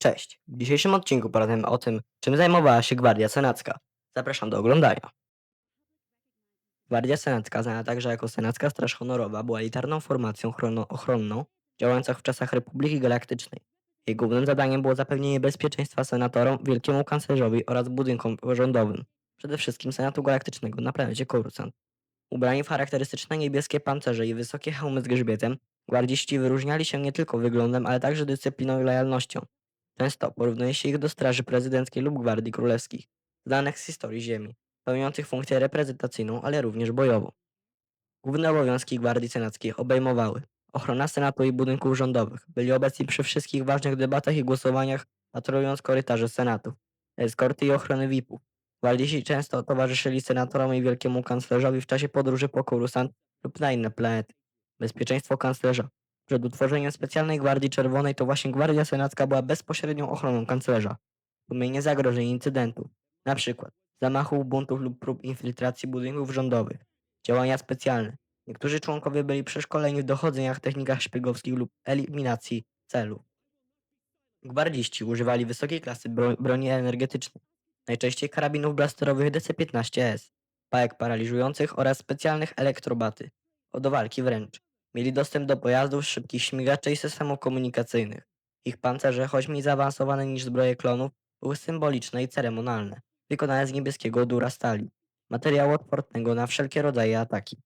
Cześć. W dzisiejszym odcinku porozmawiamy o tym, czym zajmowała się Gwardia Senacka. Zapraszam do oglądania. Gwardia Senacka, znana także jako Senacka Straż Honorowa, była elitarną formacją ochronną działającą w czasach Republiki Galaktycznej. Jej głównym zadaniem było zapewnienie bezpieczeństwa senatorom, wielkiemu kanclerzowi oraz budynkom rządowym, przede wszystkim Senatu Galaktycznego na planecie Coruscant. Ubrani w charakterystyczne niebieskie pancerze i wysokie hełmy z grzbietem, gwardziści wyróżniali się nie tylko wyglądem, ale także dyscypliną i lojalnością. Często porównuje się ich do straży prezydenckiej lub gwardii królewskich, znanych z historii Ziemi, pełniących funkcję reprezentacyjną, ale również bojową. Główne obowiązki gwardii senackiej obejmowały ochrona senatu i budynków rządowych, byli obecni przy wszystkich ważnych debatach i głosowaniach, patrolując korytarze senatu, eskorty i ochrony VIP-ów. Gwardziści często towarzyszyli senatorom i wielkiemu kanclerzowi w czasie podróży po Coruscant lub na inne planety. Bezpieczeństwo kanclerza. Przed utworzeniem specjalnej Gwardii Czerwonej to właśnie Gwardia Senacka była bezpośrednią ochroną kanclerza. Tłumienie zagrożeń incydentów, na przykład zamachów, buntów lub prób infiltracji budynków rządowych. Działania specjalne. Niektórzy członkowie byli przeszkoleni w dochodzeniach, technikach szpiegowskich lub eliminacji celów. Gwardziści używali wysokiej klasy bro broni energetycznej, najczęściej karabinów blasterowych DC-15S, pałek paraliżujących oraz specjalnych elektrobaty, do walki wręcz. Mieli dostęp do pojazdów, szybkich śmigaczy i systemów komunikacyjnych. Ich pancerze, choć mniej zaawansowane niż zbroje klonów, były symboliczne i ceremonialne, wykonane z niebieskiego dura stali, materiału odpornego na wszelkie rodzaje ataki.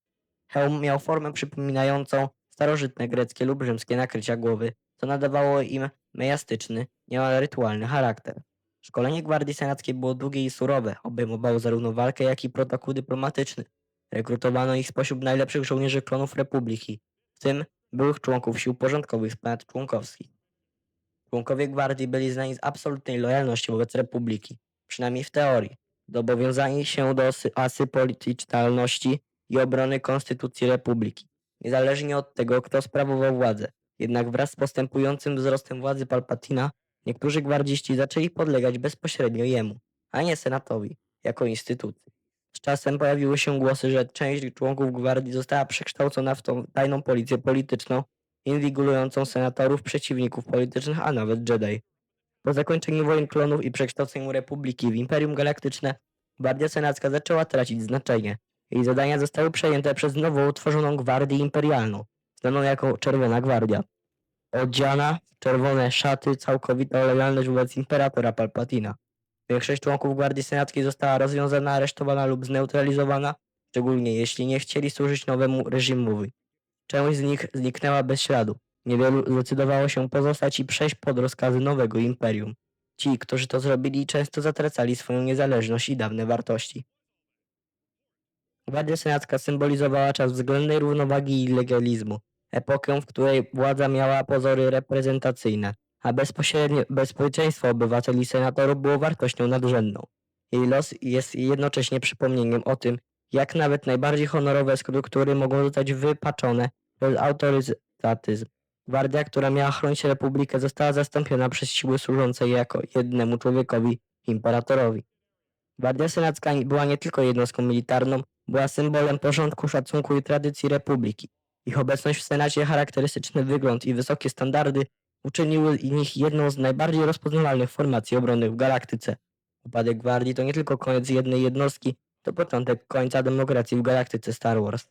Hełm miał formę przypominającą starożytne greckie lub rzymskie nakrycia głowy, co nadawało im mejastyczny, niemal rytualny charakter. Szkolenie Gwardii Senackiej było długie i surowe, obejmowało zarówno walkę, jak i protokół dyplomatyczny. Rekrutowano ich spośród najlepszych żołnierzy klonów Republiki, w tym byłych członków sił porządkowych z planet członkowskich. Członkowie gwardii byli znani z absolutnej lojalności wobec Republiki, przynajmniej w teorii, zobowiązani się do asy- asypolityczności i obrony Konstytucji Republiki, niezależnie od tego, kto sprawował władzę. Jednak wraz z postępującym wzrostem władzy Palpatina, niektórzy gwardziści zaczęli podlegać bezpośrednio jemu, a nie Senatowi, jako instytucji. Z czasem pojawiły się głosy, że część członków gwardii została przekształcona w tą tajną policję polityczną, inwigilującą senatorów, przeciwników politycznych, a nawet Jedi. Po zakończeniu wojen klonów i przekształceniu Republiki w Imperium Galaktyczne, Gwardia Senacka zaczęła tracić znaczenie. Jej zadania zostały przejęte przez nowo utworzoną Gwardię Imperialną, znaną jako Czerwona Gwardia. Odziana w czerwone szaty, całkowita lojalność wobec Imperatora Palpatina. Większość członków Gwardii Senackiej została rozwiązana, aresztowana lub zneutralizowana, szczególnie jeśli nie chcieli służyć nowemu reżimowi. Część z nich zniknęła bez śladu. Niewielu zdecydowało się pozostać i przejść pod rozkazy nowego imperium. Ci, którzy to zrobili, często zatracali swoją niezależność i dawne wartości. Gwardia Senacka symbolizowała czas względnej równowagi i legalizmu, epokę, w której władza miała pozory reprezentacyjne, a bezpośrednie bezpieczeństwo obywateli i senatorów było wartością nadrzędną. Jej los jest jednocześnie przypomnieniem o tym, jak nawet najbardziej honorowe struktury mogą zostać wypaczone przez autorytatyzm. Gwardia, która miała chronić republikę, została zastąpiona przez siły służące jako jednemu człowiekowi, imperatorowi. Gwardia Senacka była nie tylko jednostką militarną, była symbolem porządku, szacunku i tradycji republiki. Ich obecność w Senacie, charakterystyczny wygląd i wysokie standardy uczyniły nich jedną z najbardziej rozpoznawalnych formacji obronnych w galaktyce. Upadek gwardii to nie tylko koniec jednej jednostki, to początek końca demokracji w galaktyce Star Wars.